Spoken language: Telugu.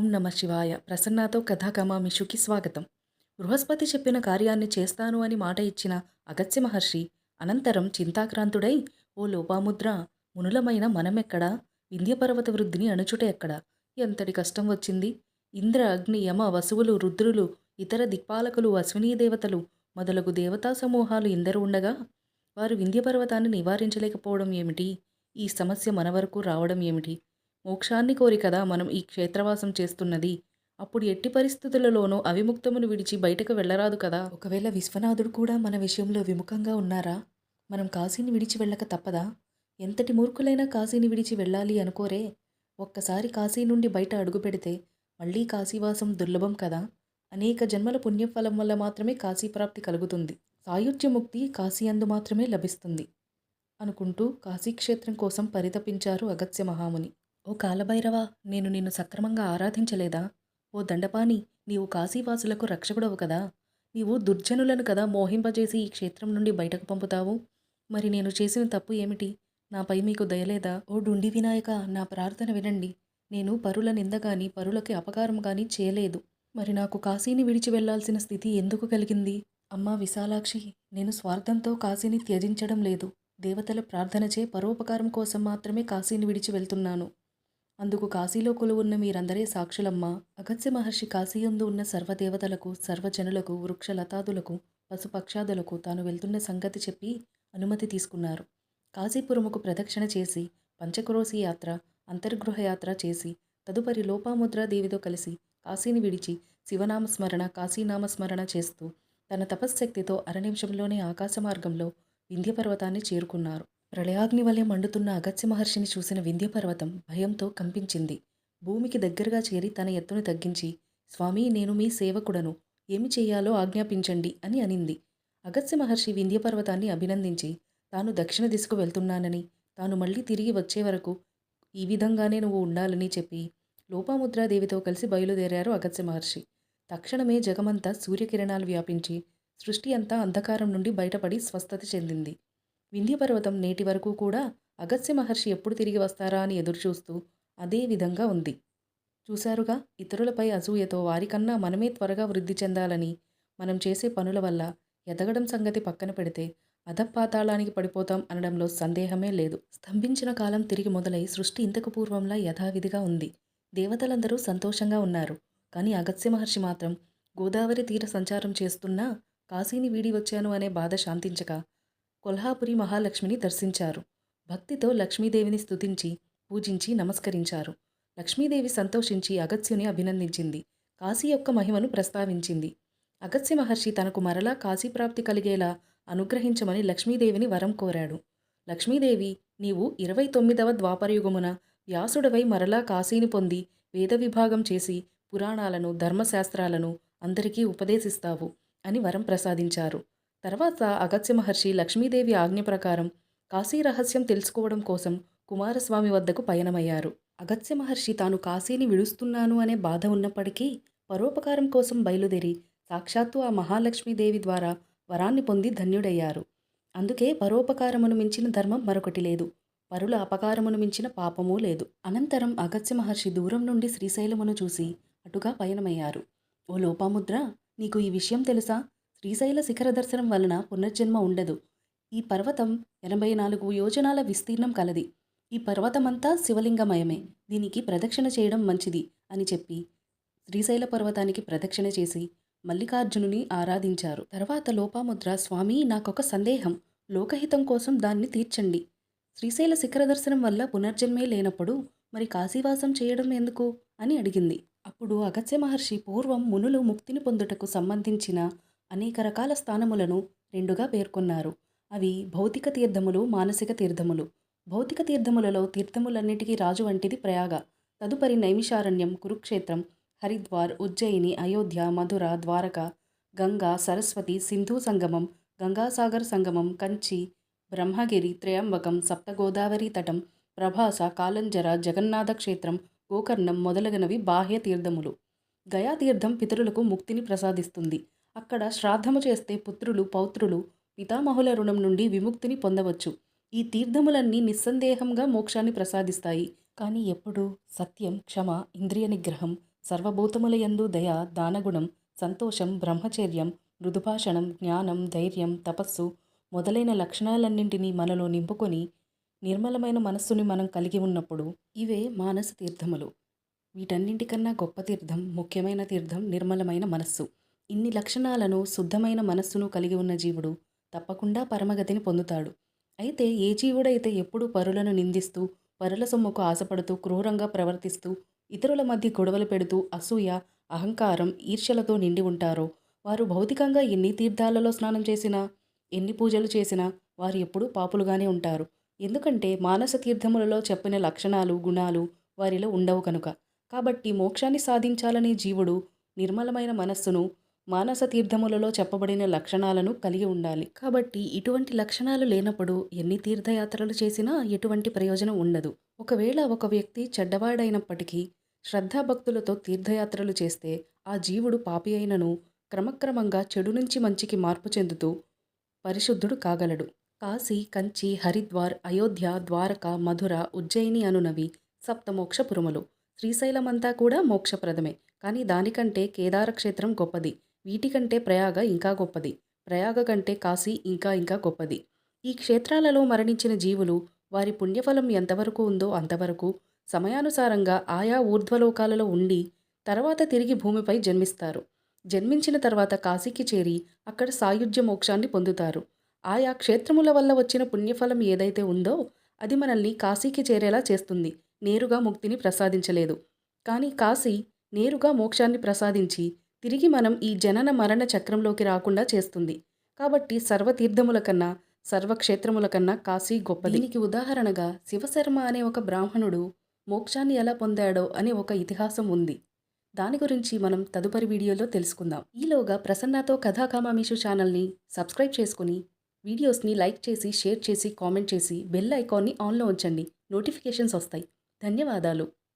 ఓం నమ శివాయ. ప్రసన్నతో కథాకమామిషుకి స్వాగతం. బృహస్పతి చెప్పిన కార్యాన్ని చేస్తాను అని మాట ఇచ్చిన అగత్య మహర్షి అనంతరం చింతాక్రాంతుడై ఓ లోపాముద్ర మునులమైన మనమెక్కడా? వింధ్యపర్వత వృద్ధిని అణుచుట ఎక్కడ? ఎంతటి కష్టం వచ్చింది? ఇంద్ర అగ్ని యమ వసువులు రుద్రులు ఇతర దిక్పాలకులు అశ్వినీ దేవతలు మొదలగు దేవతా సమూహాలు ఇందరు ఉండగా వారు వింధ్యపర్వతాన్ని నివారించలేకపోవడం ఏమిటి? ఈ సమస్య మన వరకు రావడం ఏమిటి? మోక్షాన్ని కోరి కదా మనం ఈ క్షేత్రవాసం చేస్తున్నది. అప్పుడు ఎట్టి పరిస్థితులలోనూ అవిముక్తమును విడిచి బయటకు వెళ్ళరాదు కదా. ఒకవేళ విశ్వనాథుడు కూడా మన విషయంలో విముఖంగా ఉన్నారా? మనం కాశీని విడిచి వెళ్ళక తప్పదా? ఎంతటి మూర్ఖులైనా కాశీని విడిచి వెళ్ళాలి అనుకోరే. ఒక్కసారి కాశీ నుండి బయట అడుగు పెడితే మళ్ళీ కాశీవాసం దుర్లభం కదా. అనేక జన్మల పుణ్యఫలం వల్ల మాత్రమే కాశీ ప్రాప్తి కలుగుతుంది. సాయుధ్యముక్తి కాశీ అందు మాత్రమే లభిస్తుంది. అనుకుంటూ కాశీక్షేత్రం కోసం పరితపించారు అగత్య మహాముని. ఓ కాలభైరవ నేను నిన్ను సక్రమంగా ఆరాధించలేదా? ఓ దండపాని నీవు కాశీవాసులకు రక్షకుడవు కదా? నీవు దుర్జనులను కదా మోహింపజేసి ఈ క్షేత్రం నుండి బయటకు పంపుతావు? మరి నేను చేసిన తప్పు ఏమిటి? నాపై మీకు దయలేదా ఓ డుండి వినాయక నా ప్రార్థన వినండి. నేను పరుల నిందగాని పరులకి అపకారం కానీ చేయలేదు. మరి నాకు కాశీని విడిచి వెళ్ళాల్సిన స్థితి ఎందుకు కలిగింది? అమ్మా విశాలాక్షి నేను స్వార్థంతో కాశీని త్యజించడం లేదు. దేవతల ప్రార్థనచే పరోపకారం కోసం మాత్రమే కాశీని విడిచి వెళ్తున్నాను. అందుకు కాశీలో కొలువున్న మీరందరే సాక్షులమ్మ. అగత్య మహర్షి కాశీయందు ఉన్న సర్వదేవతలకు సర్వజనులకు వృక్షలతాదులకు పశుపక్షాదులకు తాను వెళ్తున్న సంగతి చెప్పి అనుమతి తీసుకున్నారు. కాశీపురముకు ప్రదక్షిణ చేసి పంచక్రోశి యాత్ర అంతర్గృహ యాత్ర చేసి తదుపరి లోపాముద్రాదేవితో కలిసి కాశీని విడిచి శివనామస్మరణ కాశీనామస్మరణ చేస్తూ తన తపశ్శక్తితో అర నిమిషంలోనే ఆకాశ మార్గంలో వింధ్యపర్వతాన్ని చేరుకున్నారు. ప్రళయాగ్ని వలె మండుతున్న అగత్య మహర్షిని చూసిన వింధ్యపర్వతం భయంతో కంపించింది. భూమికి దగ్గరగా చేరి తన ఎత్తును తగ్గించి స్వామి నేను మీ సేవకుడను. ఏమి చేయాలో ఆజ్ఞాపించండి అని అనింది. అగత్య మహర్షి వింధ్యపర్వతాన్ని అభినందించి తాను దక్షిణ దిశకు వెళ్తున్నానని తాను మళ్ళీ తిరిగి వచ్చే వరకు ఈ విధంగానే నువ్వు ఉండాలని చెప్పి లోపాముద్రాదేవితో కలిసి బయలుదేరారు అగత్య మహర్షి. తక్షణమే జగమంతా సూర్యకిరణాలు వ్యాపించి సృష్టి అంతా అంధకారం నుండి బయటపడి స్వస్థత చెందింది. వింధ్యపర్వతం నేటి వరకు కూడా అగస్త్య మహర్షి ఎప్పుడు తిరిగి వస్తారా అని ఎదురుచూస్తూ అదే విధంగా ఉంది. చూశారుగా ఇతరులపై అసూయతో వారికన్నా మనమే త్వరగా వృద్ధి చెందాలని మనం చేసే పనుల వల్ల ఎదగడం సంగతి పక్కన పెడితే అధపాతాళానికి పడిపోతాం అనడంలో సందేహమే లేదు. స్తంభించిన కాలం తిరిగి మొదలై సృష్టి ఇంతకు పూర్వంలా యథావిధిగా ఉంది. దేవతలందరూ సంతోషంగా ఉన్నారు. కానీ అగస్త్య మహర్షి మాత్రం గోదావరి తీర సంచారం చేస్తున్నా కాశీని వీడి వచ్చాను అనే బాధ శాంతించక కొల్హాపురి మహాలక్ష్మిని దర్శించారు. భక్తితో లక్ష్మీదేవిని స్తుతించి పూజించి నమస్కరించారు. లక్ష్మీదేవి సంతోషించి అగత్యుని అభినందించింది. కాశీ యొక్క మహిమను ప్రస్తావించింది. అగత్య మహర్షి తనకు మరలా కాశీ ప్రాప్తి కలిగేలా అనుగ్రహించమని లక్ష్మీదేవిని వరం కోరాడు. లక్ష్మీదేవి నీవు ఇరవై తొమ్మిదవ ద్వాపరయుగమున వ్యాసుడవై మరలా కాశీని పొంది వేద విభాగం చేసి పురాణాలను ధర్మశాస్త్రాలను అందరికీ ఉపదేశిస్తావు అని వరం ప్రసాదించారు. తర్వాత అగత్య మహర్షి లక్ష్మీదేవి ఆజ్ఞ ప్రకారం కాశీ రహస్యం తెలుసుకోవడం కోసం కుమారస్వామి వద్దకు పయనమయ్యారు. అగత్య మహర్షి తాను కాశీని విడుస్తున్నాను అనే బాధ ఉన్నప్పటికీ పరోపకారం కోసం బయలుదేరి సాక్షాత్తు ఆ మహాలక్ష్మీదేవి ద్వారా వరాన్ని పొంది ధన్యుడయ్యారు. అందుకే పరోపకారమును మించిన ధర్మం మరొకటి లేదు. పరుల అపకారమును మించిన పాపమూ లేదు. అనంతరం అగత్య మహర్షి దూరం నుండి శ్రీశైలమును చూసి అటుగా పయనమయ్యారు. ఓ లోపాముద్ర నీకు ఈ విషయం తెలుసా? శ్రీశైల శిఖర దర్శనం వలన పునర్జన్మ ఉండదు. ఈ పర్వతం ఎనభై నాలుగు యోజనాల విస్తీర్ణం కలది. ఈ పర్వతమంతా శివలింగమయమే. దీనికి ప్రదక్షిణ చేయడం మంచిది అని చెప్పి శ్రీశైల పర్వతానికి ప్రదక్షిణ చేసి మల్లికార్జునుని ఆరాధించారు. తర్వాత లోపాముద్ర స్వామి నాకొక సందేహం. లోకహితం కోసం దాన్ని తీర్చండి. శ్రీశైల శిఖర దర్శనం వల్ల పునర్జన్మే లేనప్పుడు మరి కాశీవాసం చేయడం ఎందుకు? అని అడిగింది. అప్పుడు అగత్య మహర్షి పూర్వం మునులు ముక్తిని పొందుటకు సంబంధించిన అనేక రకాల స్థానములను రెండుగా పేర్కొన్నారు. అవి భౌతిక తీర్థములు మానసిక తీర్థములు. భౌతిక తీర్థములలో తీర్థములన్నిటికీ రాజు వంటిది ప్రయాగ. తదుపరి నైమిషారణ్యం కురుక్షేత్రం హరిద్వార్ ఉజ్జయిని అయోధ్య మధుర ద్వారక గంగా సరస్వతి సింధు సంగమం గంగాసాగర్ సంగమం కంచి బ్రహ్మగిరి త్రయంబకం సప్తగోదావరి తటం ప్రభాస కాలంజర జగన్నాథ క్షేత్రం గోకర్ణం మొదలగునవి బాహ్య తీర్థములు. గయా తీర్థం పితరులకు ముక్తిని ప్రసాదిస్తుంది. అక్కడ శ్రాద్ధము చేస్తే పుత్రులు పౌత్రులు పితామహుల రుణం నుండి విముక్తిని పొందవచ్చు. ఈ తీర్థములన్నీ నిస్సందేహంగా మోక్షాన్ని ప్రసాదిస్తాయి. కానీ ఎప్పుడు? సత్యం క్షమ ఇంద్రియ నిగ్రహం సర్వభూతములయందు దయ దానగుణం సంతోషం బ్రహ్మచర్యం మృదుభాషణం జ్ఞానం ధైర్యం తపస్సు మొదలైన లక్షణాలన్నింటినీ మనలో నింపుకొని నిర్మలమైన మనస్సుని మనం కలిగి ఉన్నప్పుడు ఇవే మానస తీర్థములు. వీటన్నింటికన్నా గొప్ప తీర్థం ముఖ్యమైన తీర్థం నిర్మలమైన మనస్సు. ఇన్ని లక్షణాలను శుద్ధమైన మనస్సును కలిగి ఉన్న జీవుడు తప్పకుండా పరమగతిని పొందుతాడు. అయితే ఏ జీవుడైతే ఎప్పుడూ పరులను నిందిస్తూ పరుల సొమ్ముకు ఆశపడుతూ క్రూరంగా ప్రవర్తిస్తూ ఇతరుల మధ్య గొడవలు పెడుతూ అసూయ అహంకారం ఈర్ష్యలతో నిండి ఉంటారో వారు భౌతికంగా ఎన్ని తీర్థాలలో స్నానం చేసినా ఎన్ని పూజలు చేసినా వారు ఎప్పుడూ పాపులుగానే ఉంటారు. ఎందుకంటే మానస తీర్థములలో చెప్పిన లక్షణాలు గుణాలు వారిలో ఉండవు కనుక. కాబట్టి మోక్షాన్ని సాధించాలనే జీవుడు నిర్మలమైన మనస్సును మానస తీర్థములలో చెప్పబడిన లక్షణాలను కలిగి ఉండాలి. కాబట్టి ఇటువంటి లక్షణాలు లేనప్పుడు ఎన్ని తీర్థయాత్రలు చేసినా ఎటువంటి ప్రయోజనం ఉండదు. ఒకవేళ ఒక వ్యక్తి చెడ్డవాడైనప్పటికీ శ్రద్ధాభక్తులతో తీర్థయాత్రలు చేస్తే ఆ జీవుడు పాపి అయినను క్రమక్రమంగా చెడు నుంచి మంచికి మార్పు చెందుతూ పరిశుద్ధుడు కాగలడు. కాశీ కంచి హరిద్వార్ అయోధ్య ద్వారక మధుర ఉజ్జయిని అనునవి సప్తమోక్షపురములు శ్రీశైలమంతా కూడా మోక్షప్రదమే. కానీ దానికంటే కేదారక్షేత్రం గొప్పది. వీటికంటే ప్రయాగ ఇంకా గొప్పది. ప్రయాగ కంటే కాశీ ఇంకా ఇంకా గొప్పది. ఈ క్షేత్రాలలో మరణించిన జీవులు వారి పుణ్యఫలం ఎంతవరకు ఉందో అంతవరకు సమయానుసారంగా ఆయా ఊర్ధ్వలోకాలలో ఉండి తర్వాత తిరిగి భూమిపై జన్మిస్తారు. జన్మించిన తర్వాత కాశీకి చేరి అక్కడ సాయుధ్య మోక్షాన్ని పొందుతారు. ఆయా క్షేత్రముల వల్ల వచ్చిన పుణ్యఫలం ఏదైతే ఉందో అది మనల్ని కాశీకి చేరేలా చేస్తుంది. నేరుగా ముక్తిని ప్రసాదించలేదు. కానీ కాశీ నేరుగా మోక్షాన్ని ప్రసాదించి తిరిగి మనం ఈ జనన మరణ చక్రంలోకి రాకుండా చేస్తుంది. కాబట్టి సర్వతీర్థముల కన్నా సర్వక్షేత్రముల కన్నా కాశీ గొప్పది. దీనికి ఉదాహరణగా శివశర్మ అనే ఒక బ్రాహ్మణుడు మోక్షాన్ని ఎలా పొందాడో అనే ఒక ఇతిహాసం ఉంది. దాని గురించి మనం తదుపరి వీడియోలో తెలుసుకుందాం. ఈలోగా ప్రసన్నతో కథాకామామీషు ఛానల్ని సబ్స్క్రైబ్ చేసుకుని వీడియోస్ని లైక్ చేసి షేర్ చేసి కామెంట్ చేసి బెల్ ఐకాన్ని ఆన్లో ఉంచండి. నోటిఫికేషన్స్ వస్తాయి. ధన్యవాదాలు.